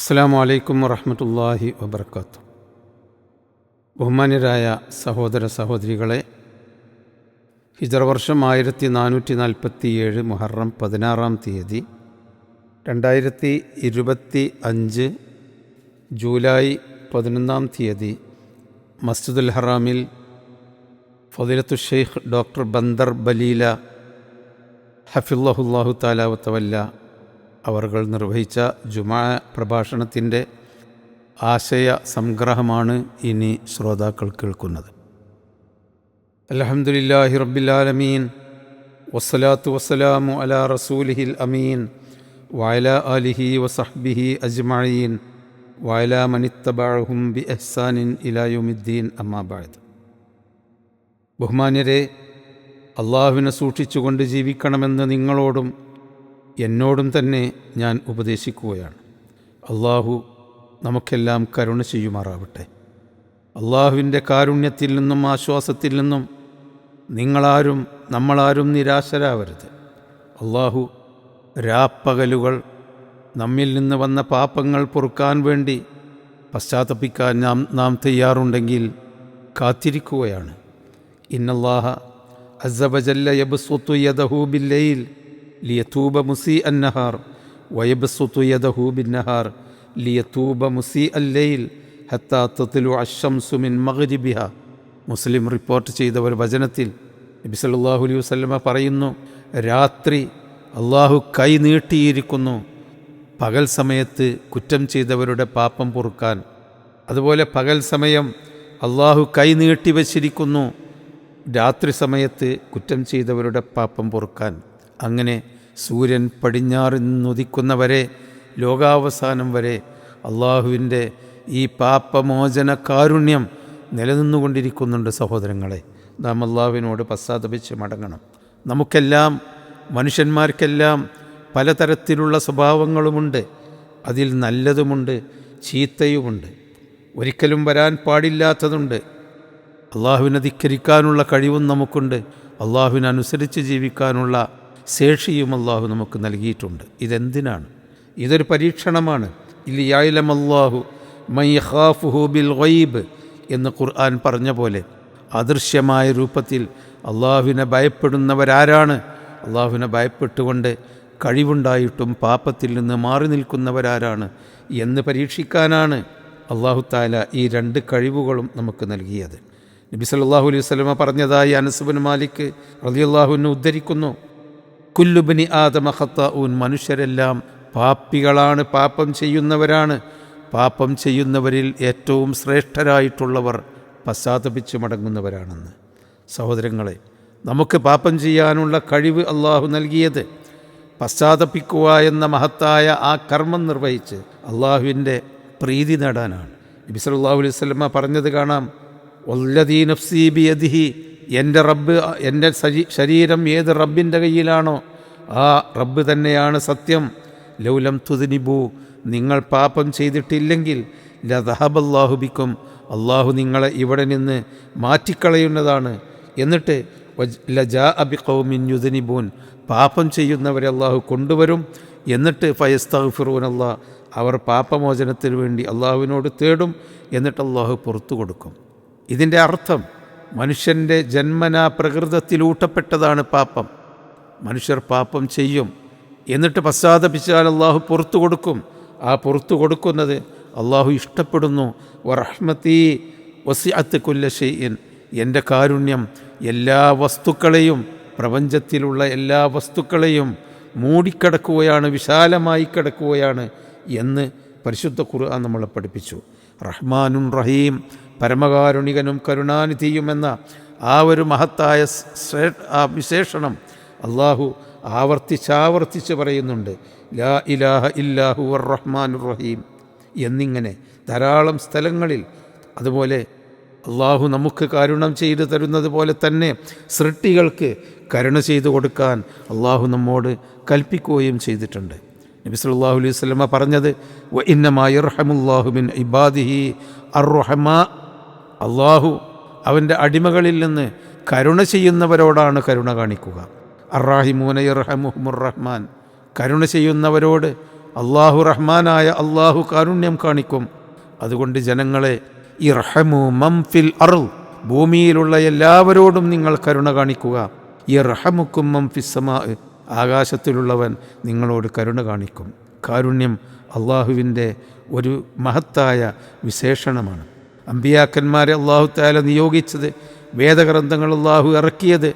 അസ്സാം വലൈക്കും വറഹമത്തല്ലാഹി വബർക്കാത്തു ബഹുമാന്യരായ സഹോദര സഹോദരികളെ ഹിജറ വർഷം ആയിരത്തി നാനൂറ്റി നാൽപ്പത്തി ഏഴ് മുഹറം പതിനാറാം തീയതി രണ്ടായിരത്തി ഇരുപത്തി അഞ്ച് ജൂലൈ പതിനൊന്നാം തീയതി മസ്ജിദുൽ ഹറാമിൽ ഫതിലത്തു ഷെയ്ഖ് ഡോക്ടർ ബന്ദർ ബലീല ഹഫിള്ളഹുല്ലാഹു താലാവത്തവല്ല അവർകൾ നിർവഹിച്ച ജുമാ പ്രഭാഷണത്തിന്റെ ആശയ സംഗ്രഹമാണ് ഇനി ശ്രോതാക്കൾ കേൾക്കുന്നത്. അലഹമുല്ലാഹി റബ്ബിലാലമീൻ വസ്സലാത്തു വസ്സലാമു അലാ റസൂലിഹിൽ അമീൻ വയല അലിഹി വസഹ്ബിഹി അജ്മീൻ വയല മനിത്തബാഹും ബി എഹ്സാനിൻ ഇലായുമിദ്ദീൻ അമ്മാബായത് ബഹുമാന്യരെ അള്ളാഹുവിനെ സൂക്ഷിച്ചുകൊണ്ട് ജീവിക്കണമെന്ന് നിങ്ങളോടും എന്നോടും തന്നെ ഞാൻ ഉപദേശിക്കുകയാണ്. അള്ളാഹു നമുക്കെല്ലാം കരുണ ചെയ്യുമാറാവട്ടെ. അള്ളാഹുവിന്റെ കാരുണ്യത്തിൽ നിന്നും ആശ്വാസത്തിൽ നിന്നും നിങ്ങളാരും നമ്മളാരും നിരാശരാവരുത്. അള്ളാഹു രാപ്പകലുകൾ നമ്മിൽ നിന്ന് വന്ന പാപങ്ങൾ പൊറുക്കാൻ വേണ്ടി പശ്ചാത്തപിക്കാൻ നാം നാം തയ്യാറുണ്ടെങ്കിൽ കാത്തിരിക്കുകയാണ്. ഇന്നല്ലാഹ അസബജല്ല യബ്സുത്തു യദഹു ബില്ലയിൽ ലിയത്തൂബ മുസി അന്നഹാർ വയബ്സുത്തു യദഹു ബിന്നഹാർ ലിയത്തൂബ മുസി അല്ലയിൽ ഹത്താ തത്തിലു അഷംസു മിൻ മഗ്രിബിഹ മുസ്ലിം റിപ്പോർട്ട് ചെയ്ത ഒരു വചനത്തിൽ നബി സല്ലല്ലാഹു അലൈഹി വസ്ലമ പറയുന്നു രാത്രി അള്ളാഹു കൈ നീട്ടിയിരിക്കുന്നു. പകൽ സമയത്ത് കുറ്റം ചെയ്തവരുടെ പാപം പൊറുക്കാൻ. അതുപോലെ പകൽ സമയം അള്ളാഹു കൈ നീട്ടി വച്ചിരിക്കുന്നു. രാത്രി സമയത്ത് കുറ്റം ചെയ്തവരുടെ പാപം പൊറുക്കാൻ. അങ്ങനെ സൂര്യൻ പടിഞ്ഞാറിൽ നിന്നുദിക്കുന്നവരെ ലോകാവസാനം വരെ അള്ളാഹുവിന്റെ ഈ പാപമോചന കാരുണ്യം നിലനിന്നുകൊണ്ടിരിക്കുന്നുണ്ട് സഹോദരങ്ങളെ. നാം അള്ളാഹുവിനോട് പശ്ചാത്തപിച്ച് മടങ്ങണം. നമുക്കെല്ലാം മനുഷ്യന്മാർക്കെല്ലാം പലതരത്തിലുള്ള സ്വഭാവങ്ങളുമുണ്ട്. അതിൽ നല്ലതുമുണ്ട് ചീത്തയുമുണ്ട്. ഒരിക്കലും വരാൻ പാടില്ലാത്തതുണ്ട്. അള്ളാഹുവിനെ ധിക്കരിക്കാനുള്ള കഴിവും നമുക്കുണ്ട്. അള്ളാഹുവിനനുസരിച്ച് ജീവിക്കാനുള്ള ശേഷിയും അള്ളാഹു നമുക്ക് നൽകിയിട്ടുണ്ട്. ഇതെന്തിനാണ്? ഇതൊരു പരീക്ഷണമാണ്. ഇലിയായിലം അള്ളാഹു മൈഹാഫുഹു ബിൽ ഗൈബ് എന്ന് ഖുർആൻ പറഞ്ഞ പോലെ അദൃശ്യമായ രൂപത്തിൽ അള്ളാഹുവിനെ ഭയപ്പെടുന്നവരാരാണ്? അള്ളാഹുവിനെ ഭയപ്പെട്ടുകൊണ്ട് കഴിവുണ്ടായിട്ടും പാപത്തിൽ നിന്ന് മാറി നിൽക്കുന്നവരാരാണ് എന്ന് പരീക്ഷിക്കാനാണ് അള്ളാഹു താല ഈ രണ്ട് കഴിവുകളും നമുക്ക് നൽകിയത്. നബി സല്ലല്ലാഹു അലൈഹി വസല്ലമ പറഞ്ഞതായി അനസുബിൻ മാലിക് അള്ളാഹുവിനെ ഉദ്ധരിക്കുന്നു. കുല്ലുബിനി ആദമ ഖത്താഊൻ മനുഷ്യരെല്ലാം പാപ്പികളാണ് പാപം ചെയ്യുന്നവരാണ്. പാപം ചെയ്യുന്നവരിൽ ഏറ്റവും ശ്രേഷ്ഠരായിട്ടുള്ളവർ പശ്ചാത്തപിച്ച് മടങ്ങുന്നവരാണെന്ന്. സഹോദരങ്ങളെ നമുക്ക് പാപം ചെയ്യാനുള്ള കഴിവ് അള്ളാഹു നൽകിയത് പശ്ചാത്തപിക്കുക എന്ന മഹത്തായ ആ കർമ്മം നിർവഹിച്ച് അള്ളാഹുവിന്റെ പ്രീതി നേടാനാണ്. നബി സല്ലല്ലാഹു അലൈഹി വസല്ലമ പറഞ്ഞത് കാണാം ഒല്ലദീ നഫ്സീ ബിയദിഹി എന്റെ റബ്ബ് എന്റെ ശരീരം ഏത് റബ്ബിന്റെ കയ്യിലാണോ ആ റബ്ബ് തന്നെയാണ് സത്യം. ലൗലം തുതിനിബു നിങ്ങൾ പാപം ചെയ്തിട്ടില്ലെങ്കിൽ ലതഹബല്ലാഹുബിക്കും അള്ളാഹു നിങ്ങളെ ഇവിടെ നിന്ന് മാറ്റിക്കളയുന്നതാണ്. എന്നിട്ട് ലജാ അബി കൗമിൻ യുദിനിബൂൻ പാപം ചെയ്യുന്നവരെ അള്ളാഹു കൊണ്ടുവരും. എന്നിട്ട് ഫയസ്തഫിറൂൻ അള്ളാഹ് അവർ പാപമോചനത്തിന് വേണ്ടി അള്ളാഹുവിനോട് തേടും. എന്നിട്ട് അള്ളാഹു പുറത്തു കൊടുക്കും. ഇതിന്റെ അർത്ഥം മനുഷ്യന്റെ ജന്മനാ പ്രകൃതത്തിലൂട്ടപ്പെട്ടതാണ് പാപം. മനുഷ്യർ പാപം ചെയ്യും. എന്നിട്ട് പശ്ചാത്തപിച്ചാൽ അള്ളാഹു പുറത്തു കൊടുക്കും. ആ പുറത്തു കൊടുക്കുന്നത് അള്ളാഹു ഇഷ്ടപ്പെടുന്നു. വറഹ്മത്തി വസിഅത്ത് കുല്ല ഷെയ്യൻ എന്റെ കാരുണ്യം എല്ലാ വസ്തുക്കളെയും പ്രപഞ്ചത്തിലുള്ള എല്ലാ വസ്തുക്കളെയും മൂടിക്കിടക്കുകയാണ് വിശാലമായി കിടക്കുകയാണ് എന്ന് പരിശുദ്ധ ഖുർആൻ നമ്മളെ പഠിപ്പിച്ചു. റഹ്മാനും റഹീം പരമകാരുണികനും കരുണാനിധിയുമെന്ന ആ ഒരു മഹത്തായ ആ വിശേഷണം അള്ളാഹു ആവർത്തിച്ചാവർത്തിച്ച് പറയുന്നുണ്ട് ലാ ഇലാഹ ഇല്ലാഹു റഹ്മാനുർ റഹീം എന്നിങ്ങനെ ധാരാളം സ്ഥലങ്ങളിൽ അതുപോലെ അള്ളാഹു നമുക്ക് കാരുണം ചെയ്തു തരുന്നത് പോലെ തന്നെ സൃഷ്ടികൾക്ക് കരുണ ചെയ്തു കൊടുക്കാൻ അള്ളാഹു നമ്മോട് കൽപ്പിക്കുകയും ചെയ്തിട്ടുണ്ട്. നബി സല്ലല്ലാഹു അലൈഹി സ്വലമ പറഞ്ഞത് വ ഇന്നമായുർഹമുല്ലാഹുബിൻ ഇബാദിഹി അർറഹമ അള്ളാഹു അവന്റെ അടിമകളിൽ നിന്ന് കരുണ ചെയ്യുന്നവരോടാണ് കരുണ കാണിക്കുക. അറാഹിമൂന ഇർഹമുഹുർ റഹ്മാൻ. കരുണ ചെയ്യുന്നവരോട് അള്ളാഹു റഹ്മാനായ അള്ളാഹു കാരുണ്യം കാണിക്കും. അതുകൊണ്ട് ജനങ്ങളെ ഇർഹമു മംഫിൽ അർ ഭൂമിയിലുള്ള എല്ലാവരോടും നിങ്ങൾ കരുണ കാണിക്കുക. ഇർഹമുക്കും മംഫിസമാ ആകാശത്തിലുള്ളവൻ നിങ്ങളോട് കരുണ കാണിക്കും. കാരുണ്യം അള്ളാഹുവിന്റെ ഒരു മഹത്തായ വിശേഷണമാണ്. അമ്പിയാക്കന്മാരെ അള്ളാഹു താല നിയോഗിച്ചത് വേദഗ്രന്ഥങ്ങൾ അള്ളാഹു ഇറക്കിയത്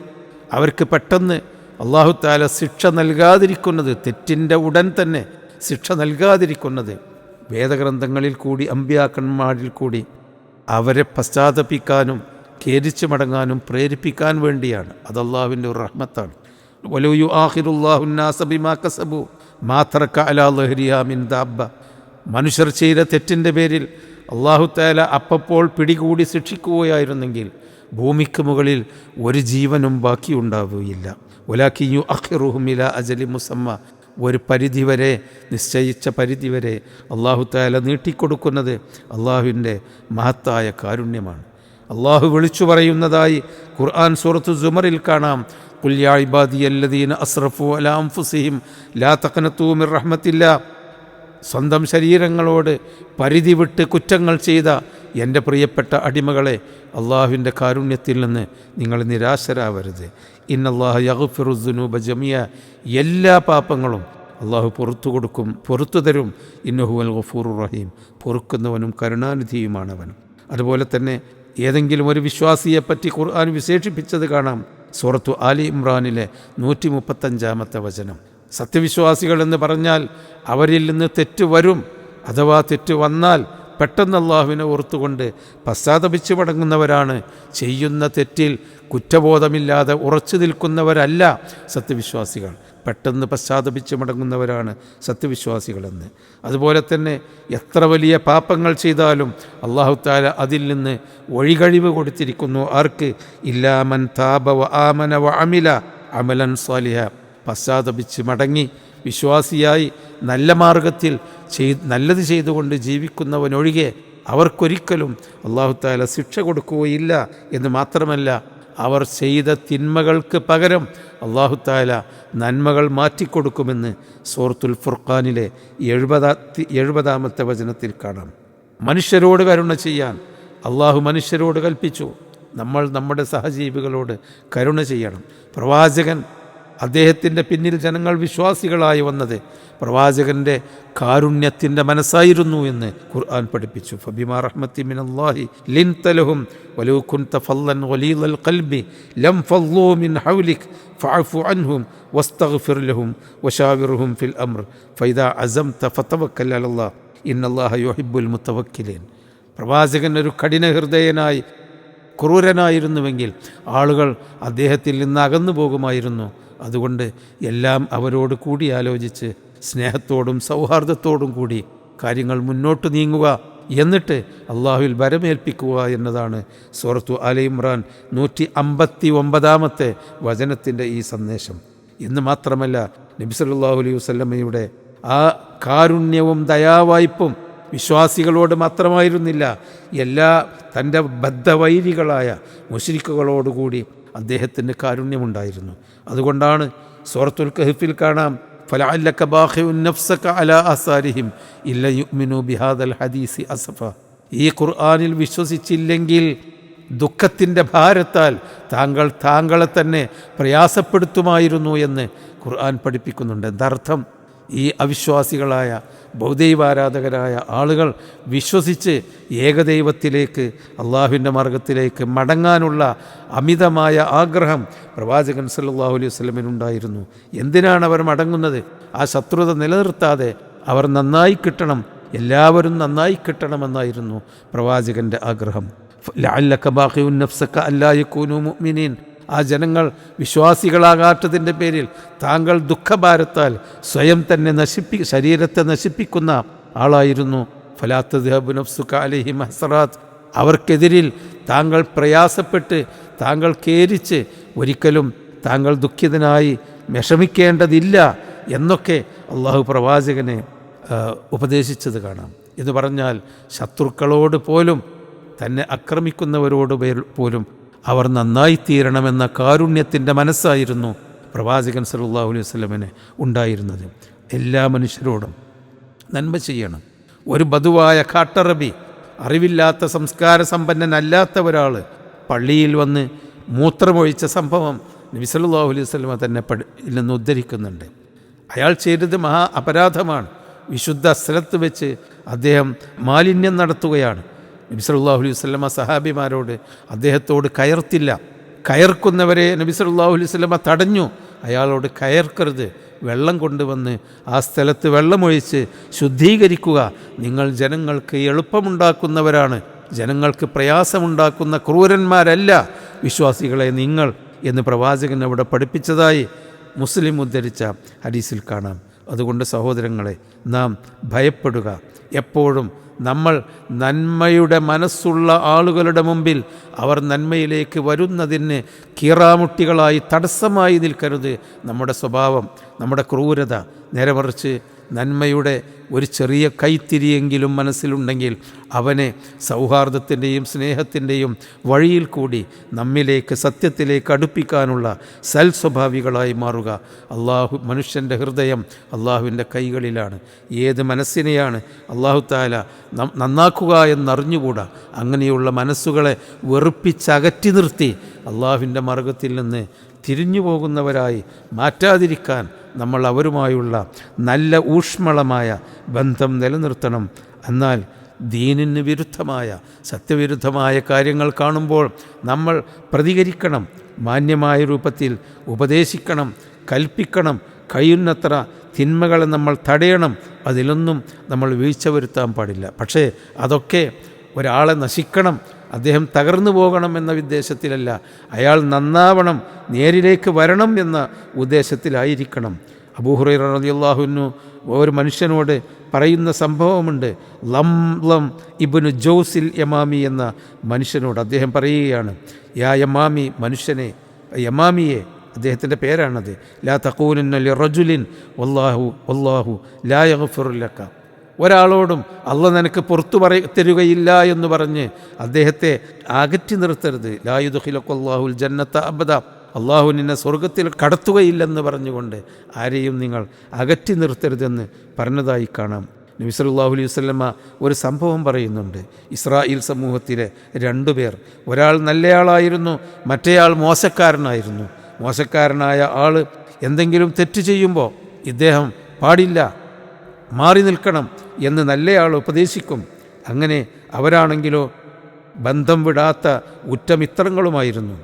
അവർക്ക് പെട്ടെന്ന് അള്ളാഹു താല ശിക്ഷ നൽകാതിരിക്കുന്നത് തെറ്റിന്റെ ഉടൻ തന്നെ ശിക്ഷ നൽകാതിരിക്കുന്നത് വേദഗ്രന്ഥങ്ങളിൽ കൂടി അമ്പിയാക്കന്മാരിൽ കൂടി അവരെ പശ്ചാത്തപിക്കാനും ഖേദിച്ചു മടങ്ങാനും പ്രേരിപ്പിക്കാൻ വേണ്ടിയാണ്. അത് അള്ളാഹുവിന്റെ ഒരു റഹ്മത്താണ്. വലൂയു ആഹിറുല്ലാഹുന്നാസബിമാ കസബു മാത്രക്ക അലാ ദാബ മനുഷ്യർ ചെയ്ത തെറ്റിന്റെ പേരിൽ അള്ളാഹു താല അപ്പപ്പോൾ പിടികൂടി ശിക്ഷിക്കുകയായിരുന്നെങ്കിൽ ഭൂമിക്ക് മുകളിൽ ഒരു ജീവനും ബാക്കിയുണ്ടാവുകയില്ല. ഒലാക്കിയു അഖിറുഹുമില അജലി മുസമ്മ ഒരു പരിധിവരെ നിശ്ചയിച്ച പരിധിവരെ അള്ളാഹു താല നീട്ടിക്കൊടുക്കുന്നത് അള്ളാഹുവിന്റെ മഹത്തായ കാരുണ്യമാണ്. അള്ളാഹു വിളിച്ചു പറയുന്നതായി ഖുർആൻ സൂറത്തു ജുമറിൽ കാണാം. കുല്യായിബാദിയല്ലദീന അസ്രഫു അലാം ഫുസീം ലാ തക്കനത്തൂമിർ റഹ്മത്തില്ല. സ്വന്തം ശരീരങ്ങളോട് പരിധി വിട്ട് കുറ്റങ്ങൾ ചെയ്ത എന്റെ പ്രിയപ്പെട്ട അടിമകളെ അള്ളാഹുവിന്റെ കാരുണ്യത്തിൽ നിന്ന് നിങ്ങൾ നിരാശരാവരുത്. ഇന്നല്ലാഹ് യഹുഫിറുദ്ദുനൂബ ജമിയ എല്ലാ പാപങ്ങളും അള്ളാഹു പുറത്തു കൊടുക്കും പുറത്തു തരും. ഇന്നഹുവൽ ഗഫൂർ റഹീം. പൊറുക്കുന്നവനും കരുണാനിധിയുമാണവൻ അതുപോലെ തന്നെ ഏതെങ്കിലും ഒരു വിശ്വാസിയെപ്പറ്റി ഖുർആൻ വിശേഷിപ്പിച്ചത് കാണാം. സൂറത്തു ആലി ഇമ്രാനിലെ നൂറ്റി മുപ്പത്തഞ്ചാമത്തെ വചനം. സത്യവിശ്വാസികൾ എന്ന് പറഞ്ഞാൽ അവരിൽ നിന്ന് തെറ്റ് വരും അഥവാ തെറ്റ് വന്നാൽ പെട്ടെന്ന് അള്ളാഹുവിനെ ഓർത്തുകൊണ്ട് പശ്ചാത്തപിച്ചു മടങ്ങുന്നവരാണ്. ചെയ്യുന്ന തെറ്റിൽ കുറ്റബോധമില്ലാതെ ഉറച്ചു നിൽക്കുന്നവരല്ല സത്യവിശ്വാസികൾ. പെട്ടെന്ന് പശ്ചാത്തപിച്ച് മടങ്ങുന്നവരാണ് സത്യവിശ്വാസികളെന്ന്. അതുപോലെ തന്നെ എത്ര വലിയ പാപങ്ങൾ ചെയ്താലും അള്ളാഹു താല അതിൽ നിന്ന് ഒഴികഴിവ് കൊടുത്തിരിക്കുന്നു. ആർക്ക്? ഇല്ലാമൻ താപ വ ആമന വ അമില അമലൻ സ്വാലിഹ പശ്ചാത്തപിച്ച് മടങ്ങി വിശ്വാസിയായി നല്ല മാർഗത്തിൽ ചെയ് നല്ലത് ചെയ്തുകൊണ്ട് ജീവിക്കുന്നവനൊഴികെ അവർക്കൊരിക്കലും അള്ളാഹുത്താല ശിക്ഷ കൊടുക്കുകയില്ല എന്ന് മാത്രമല്ല അവർ ചെയ്ത തിന്മകൾക്ക് പകരം അള്ളാഹുത്താല നന്മകൾ മാറ്റിക്കൊടുക്കുമെന്ന് സൂറത്തുൽ ഫുർഖാനിലെ എഴുപതാ എഴുപതാമത്തെ വചനത്തിൽ കാണാം. മനുഷ്യരോട് കരുണ ചെയ്യാൻ അള്ളാഹു മനുഷ്യരോട് കൽപ്പിച്ചു. നമ്മൾ നമ്മുടെ സഹജീവികളോട് കരുണ ചെയ്യണം. പ്രവാചകൻ അദ്ദേഹത്തിന്റെ പിന്നിൽ ജനങ്ങൾ വിശ്വാസികളായി വന്നത് പ്രവാചകന്റെ കാരുണ്യത്തിന്റെ മനസ്സായിരുന്നു എന്ന് ഖുർആൻ പഠിപ്പിച്ചു. ഫബിമാ മിനല്ലാഹി ലിൻ തലഹും വലൂ കുൻത ഫല്ലൻ വലീദൽ ഖൽബി ലം മിൻ വസ്തഗ്ഫിർ ലഹും ഫിൽ അംർ ഇന്നല്ലാഹ യുഹിബ്ബുൽ പ്രവാചകൻ ഒരു കഠിന ഹൃദയനായി ക്രൂരനായിരുന്നുവെങ്കിൽ ആളുകൾ അദ്ദേഹത്തിൽ നിന്ന് അകന്നു പോകുമായിരുന്നു അതുകൊണ്ട് എല്ലാം അവരോട് കൂടി ആലോചിച്ച് സ്നേഹത്തോടും സൗഹാർദ്ദത്തോടും കൂടി കാര്യങ്ങൾ മുന്നോട്ട് നീങ്ങുക എന്നിട്ട് അള്ളാഹുവിൽ വരമേൽപ്പിക്കുക എന്നതാണ് സൂറത്തു അല ഇമ്രാൻ നൂറ്റി അമ്പത്തി ഒമ്പതാമത്തെ വചനത്തിന്റെ ഈ സന്ദേശം. എന്ന് മാത്രമല്ല നബിസല്ലാഹു അലൈഹി വസ്ലമയുടെ ആ കാരുണ്യവും ദയാവായ്പും വിശ്വാസികളോട് മാത്രമായിരുന്നില്ല എല്ലാ തന്റെ ബദ്ധവൈരികളായ മുഷരിക്കുകളോടുകൂടി അദ്ദേഹത്തിന് കാരുണ്യമുണ്ടായിരുന്നു. അതുകൊണ്ടാണ് സൂറത്തുൽ കഹിഫിൽ കാണാം ഫലഅല്ലക അലാ അസാരിഹിം ഇല്ല ഹദീസി അസഫ. ഈ ഖുർആനിൽ വിശ്വസിച്ചില്ലെങ്കിൽ ദുഃഖത്തിന്റെ ഭാരത്താൽ താങ്കൾ താങ്കളെ തന്നെ പ്രയാസപ്പെടുത്തുമായിരുന്നു എന്ന് ഖുർആൻ പഠിപ്പിക്കുന്നുണ്ട്. എന്തർത്ഥം? ഈ അവിശ്വാസികളായ ബൗദ്ധൈവാരാധകരായ ആളുകൾ വിശ്വസിച്ച് ഏകദൈവത്തിലേക്ക് അള്ളാഹുവിന്റെ മാർഗത്തിലേക്ക് മടങ്ങാനുള്ള അമിതമായ ആഗ്രഹം പ്രവാചകൻ സല്ലാഹു അലൈഹി വസല്ലമിനുണ്ടായിരുന്നു എന്തിനാണ് അവർ മടങ്ങുന്നത്? ആ ശത്രുത നിലനിർത്താതെ അവർ നന്നായി കിട്ടണം എല്ലാവരും നന്നായി കിട്ടണമെന്നായിരുന്നു പ്രവാചകന്റെ ആഗ്രഹം. ലഅല്ലക ബാഖിയുൻ നഫ്സക അല്ലാ യകൂനു മുഅ്മിനീൻ. ആ ജനങ്ങൾ വിശ്വാസികളാകാത്തതിന്റെ പേരിൽ താങ്കൾ ദുഃഖഭാരത്താൽ സ്വയം തന്നെ നശിപ്പി ശരീരത്തെ നശിപ്പിക്കുന്ന ആളായിരുന്നു. ഫലാത്തദ്ഹബുനഫ്സുക അലഹി മഹസറാത്ത്. അവർക്കെതിരിൽ താങ്കൾ പ്രയാസപ്പെട്ട് താങ്കൾ കേരിച്ച് ഒരിക്കലും താങ്കൾ ദുഃഖിതനായി വിഷമിക്കേണ്ടതില്ല എന്നൊക്കെ അള്ളാഹു പ്രവാചകനെ ഉപദേശിച്ചത് കാണാം. എന്ന് പറഞ്ഞാൽ ശത്രുക്കളോട് പോലും തന്നെ ആക്രമിക്കുന്നവരോട് പോലും അവർ നന്നായിത്തീരണമെന്ന കാരുണ്യത്തിന്റെ മനസ്സായിരുന്നു പ്രവാചകൻ സല്ലല്ലാഹു അലൈഹി വസ്ലമിന് ഉണ്ടായിരുന്നത്. എല്ലാ മനുഷ്യരോടും നന്മ ചെയ്യണം. ഒരു ബധുവായ കാട്ടറബി അറിവില്ലാത്ത സംസ്കാര സമ്പന്നനല്ലാത്ത ഒരാൾ പള്ളിയിൽ വന്ന് മൂത്രമൊഴിച്ച സംഭവം നബി സല്ലല്ലാഹു അലൈഹി വസല്ലമ തന്നെ പഠി നിന്ന് ഉദ്ധരിക്കുന്നുണ്ട്. അയാൾ ചെയ്തത് മഹാ അപരാധമാണ്. വിശുദ്ധ സ്ഥലത്ത് വെച്ച് അദ്ദേഹം മാലിന്യം നടത്തുകയാണ്. നബി അലൈഹി വസല്ലമ സഹാബിമാരോട് അദ്ദേഹത്തോട് കയർത്തില്ല. കയർക്കുന്നവരെ നബി അലൈഹി വസല്ലമ തടഞ്ഞു. അയാളോട് കയർക്കരുത്. വെള്ളം കൊണ്ടുവന്ന് ആ സ്ഥലത്ത് വെള്ളമൊഴിച്ച് ശുദ്ധീകരിക്കുക. നിങ്ങൾ ജനങ്ങൾക്ക് എളുപ്പമുണ്ടാക്കുന്നവരാണ്. ജനങ്ങൾക്ക് പ്രയാസമുണ്ടാക്കുന്ന ക്രൂരന്മാരല്ല. വിശ്വാസികളെ നിങ്ങൾ എന്ന് പ്രവാചകൻ അവിടെ പഠിപ്പിച്ചതായി മുസ്ലിം ഉദ്ധരിച്ച ഹദീസിൽ കാണാം. അതുകൊണ്ട് സഹോദരങ്ങളെ നാം ഭയപ്പെടുക. എപ്പോഴും നമ്മൾ നന്മയുടെ മനസ്സുള്ള ആളുകളുടെ മുമ്പിൽ അവർ നന്മയിലേക്ക് വരുന്നതിന് കീറാമുട്ടികളായി തടസ്സമായി നിൽക്കരുത്. നമ്മുടെ സ്വഭാവം നമ്മുടെ ക്രൂരത നേരെ മറിച്ച് നന്മയുടെ ഒരു ചെറിയ കൈത്തിരിയെങ്കിലും മനസ്സിലുണ്ടെങ്കിൽ അവനെ സൗഹാർദ്ദത്തിന്റെയും സ്നേഹത്തിന്റെയും വഴിയിൽ കൂടി നമ്മിലേക്ക് സത്യത്തിലേക്ക് അടുപ്പിക്കാനുള്ള സൽ സ്വഭാവികളായി മാറുക. അള്ളാഹു മനുഷ്യന്റെ ഹൃദയം അള്ളാഹുവിന്റെ കൈകളിലാണ്. ഏത് മനസ്സിനെയാണ് അള്ളാഹു താല നന്നാക്കുക എന്നറിഞ്ഞുകൂടാ? അങ്ങനെയുള്ള മനസ്സുകളെ വെറുപ്പിച്ചകറ്റി നിർത്തി അള്ളാഹുവിന്റെ മാർഗത്തിൽ നിന്ന് തിരിഞ്ഞു പോകുന്നവരായി മാറ്റാതിരിക്കാൻ നമ്മൾ അവരുമായുള്ള നല്ല ഊഷ്മളമായ ബന്ധം നിലനിർത്തണം. എന്നാൽ ദീനിന് വിരുദ്ധമായ സത്യവിരുദ്ധമായ കാര്യങ്ങൾ കാണുമ്പോൾ നമ്മൾ പ്രതികരിക്കണം മാന്യമായ രൂപത്തിൽ ഉപദേശിക്കണം കൽപ്പിക്കണം കഴിയുന്നത്ര തിന്മകളെ നമ്മൾ തടയണം. അതിലൊന്നും നമ്മൾ വീഴ്ച വരുത്താൻ പാടില്ല. പക്ഷേ അതൊക്കെ ഒരാളെ നശിക്കണം അദ്ദേഹം തകർന്നു പോകണം എന്ന ഉദ്ദേശത്തിലല്ല. അയാൾ നന്നാവണം നേരിലേക്ക് വരണം എന്ന ഉദ്ദേശത്തിലായിരിക്കണം. അബൂഹുറൈ റളിയല്ലാഹുനു ഒരു മനുഷ്യനോട് പറയുന്ന സംഭവമുണ്ട്. ലം ലം ഇബുനു ജോസിൽ യമാമി എന്ന മനുഷ്യനോട് അദ്ദേഹം പറയുകയാണ് യാ യമാമി മനുഷ്യനെ യമാമിയെ അദ്ദേഹത്തിന്റെ പേരാണത് ലാ തക്കൂനല്ല ലി റജുലിൻ വല്ലാഹു വല്ലാഹു ലാ യഗ്ഫിറുലക്ക ഒരാളോടും അള്ള നിനക്ക് പുറത്തു പറ തരുകയില്ല എന്ന് പറഞ്ഞ് അദ്ദേഹത്തെ അകറ്റി നിർത്തരുത്. ലായുദുഹിലക്കൊല്ലാഹുൽ ജന്നത്ത അബദ. അള്ളാഹു നിന്നെ സ്വർഗത്തിൽ കടത്തുകയില്ലെന്ന് പറഞ്ഞുകൊണ്ട് ആരെയും നിങ്ങൾ അകറ്റി നിർത്തരുതെന്ന് പറഞ്ഞതായി കാണാം. നബിസലാഹു അലൈഹി വസല്ലമ ഒരു സംഭവം പറയുന്നുണ്ട്. ഇസ്രായേൽ സമൂഹത്തിലെ രണ്ടുപേർ ഒരാൾ നല്ലയാളായിരുന്നു മറ്റേയാൾ മോശക്കാരനായിരുന്നു. മോശക്കാരനായ ആൾ എന്തെങ്കിലും തെറ്റ് ചെയ്യുമ്പോൾ ഇദ്ദേഹം പാടില്ല. മാറി നിൽക്കണം എന്ന് നല്ലയാൾ ഉപദേശിക്കും. അങ്ങനെ അവരാണെങ്കിലോ ബന്ധം വിടാത്ത ഉറ്റമിത്രങ്ങളുമായിരുന്നു.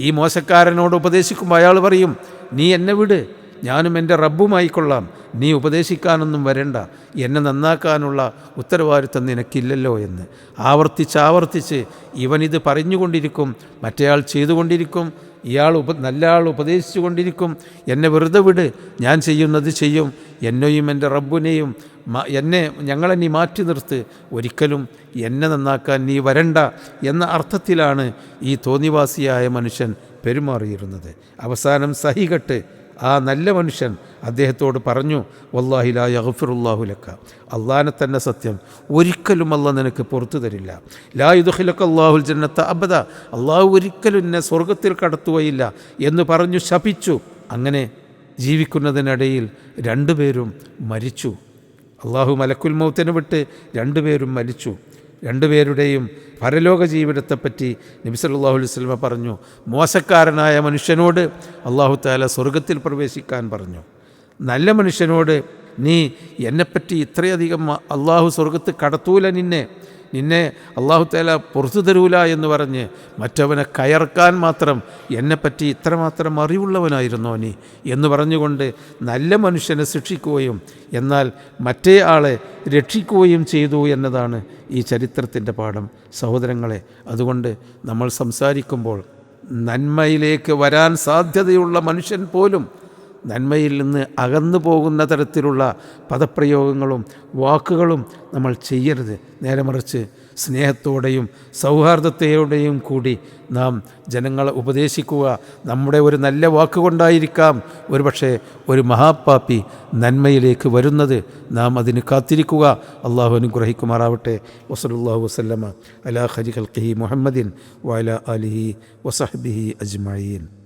ഈ മോശക്കാരനോട് ഉപദേശിക്കുമ്പോൾ അയാൾ പറയും നീ എന്നെ വിട്. ഞാനും എന്റെ റബ്ബുമായി കൊള്ളാം നീ ഉപദേശിക്കാനൊന്നും വരണ്ട. എന്നെ നന്നാക്കാനുള്ള ഉത്തരവാദിത്വം നിനക്കില്ലല്ലോ എന്ന്. ആവർത്തിച്ച് ആവർത്തിച്ച് ഇവനിത് പറഞ്ഞുകൊണ്ടിരിക്കും മറ്റേയാൾ ചെയ്തുകൊണ്ടിരിക്കും ഇയാൾ ഉപ നല്ല ആൾ ഉപദേശിച്ചു കൊണ്ടിരിക്കും എന്നെ വെറുതെ വിട്. ഞാൻ ചെയ്യുന്നത് ചെയ്യും. എന്നെയും എന്റെ റബ്ബിനെയും എന്നെ ഞങ്ങളെ നീ മാറ്റി നിർത്ത്. ഒരിക്കലും എന്നെ നന്നാക്കാൻ നീ വരണ്ട എന്ന അർത്ഥത്തിലാണ് ഈ തോന്നിവാസിയായ മനുഷ്യൻ പെരുമാറിയിരുന്നത്. അവസാനം സഹികെട്ട് ആ നല്ല മനുഷ്യൻ അദ്ദേഹത്തോട് പറഞ്ഞു വല്ലാഹില യഹഫിറുല്ലാഹുലക്ക അള്ളഹാനെ തന്നെ സത്യം ഒരിക്കലും അല്ല നിനക്ക് പുറത്തു തരില്ല. ലാ യുദുഹിലക്ക അള്ളാഹുൽ ജന്നത്ത അബദ. അള്ളാഹു ഒരിക്കലും എന്നെ സ്വർഗത്തിൽ കടത്തുകയില്ല എന്ന് പറഞ്ഞു ശപിച്ചു. അങ്ങനെ ജീവിക്കുന്നതിനിടയിൽ രണ്ടുപേരും മരിച്ചു. അള്ളാഹു മലക്കുൽ മൗത്തിനെ വിട്ട് രണ്ടുപേരും മരിച്ചു. രണ്ടുപേരുടെയും പരലോക ജീവിതത്തെപ്പറ്റി നബി സല്ലല്ലാഹു അലൈഹി സ്വലമ പറഞ്ഞു. മോശക്കാരനായ മനുഷ്യനോട് അള്ളാഹു താല സ്വർഗത്തിൽ പ്രവേശിക്കാൻ പറഞ്ഞു. നല്ല മനുഷ്യനോട് നീ എന്നെപ്പറ്റി ഇത്രയധികം അള്ളാഹു സ്വർഗത്ത് കടത്തൂല നിന്നെ. നിന്നെ അള്ളാഹു താല പുറത്തു തരൂല എന്ന് പറഞ്ഞ് മറ്റവനെ കയർക്കാൻ മാത്രം എന്നെപ്പറ്റി ഇത്രമാത്രം അറിവുള്ളവനായിരുന്നോ നീ എന്ന് പറഞ്ഞുകൊണ്ട് നല്ല മനുഷ്യനെ ശിക്ഷിക്കുകയും എന്നാൽ മറ്റേ ആളെ രക്ഷിക്കുകയും ചെയ്തു എന്നതാണ് ഈ ചരിത്രത്തിന്റെ പാഠം. സഹോദരങ്ങളെ അതുകൊണ്ട് നമ്മൾ സംസാരിക്കുമ്പോൾ നന്മയിലേക്ക് വരാൻ സാധ്യതയുള്ള മനുഷ്യൻ പോലും നന്മയിൽ നിന്ന് അകന്നു പോകുന്ന തരത്തിലുള്ള പദപ്രയോഗങ്ങളും വാക്കുകളും നമ്മൾ ചെയ്യരുത്. നേരെ മറിച്ച് സ്നേഹത്തോടെയും സൗഹാർദ്ദത്തോടെയും കൂടി നാം ജനങ്ങളെ ഉപദേശിക്കുക. നമ്മുടെ ഒരു നല്ല വാക്കുകൊണ്ടായിരിക്കാം ഒരുപക്ഷെ ഒരു മഹാപ്പാപ്പി നന്മയിലേക്ക് വരുന്നത്. നാം അതിന് കാത്തിരിക്കുക. അള്ളാഹു അനുഗ്രഹിക്കുമാറാവട്ടെ. വസലുല്ലാഹു വസ്ലമ അലാ ഹരി ഖൽഖിഹി മുഹമ്മദിൻ വഅല അലിഹി വസഹബിഹി അജ്മഈൻ.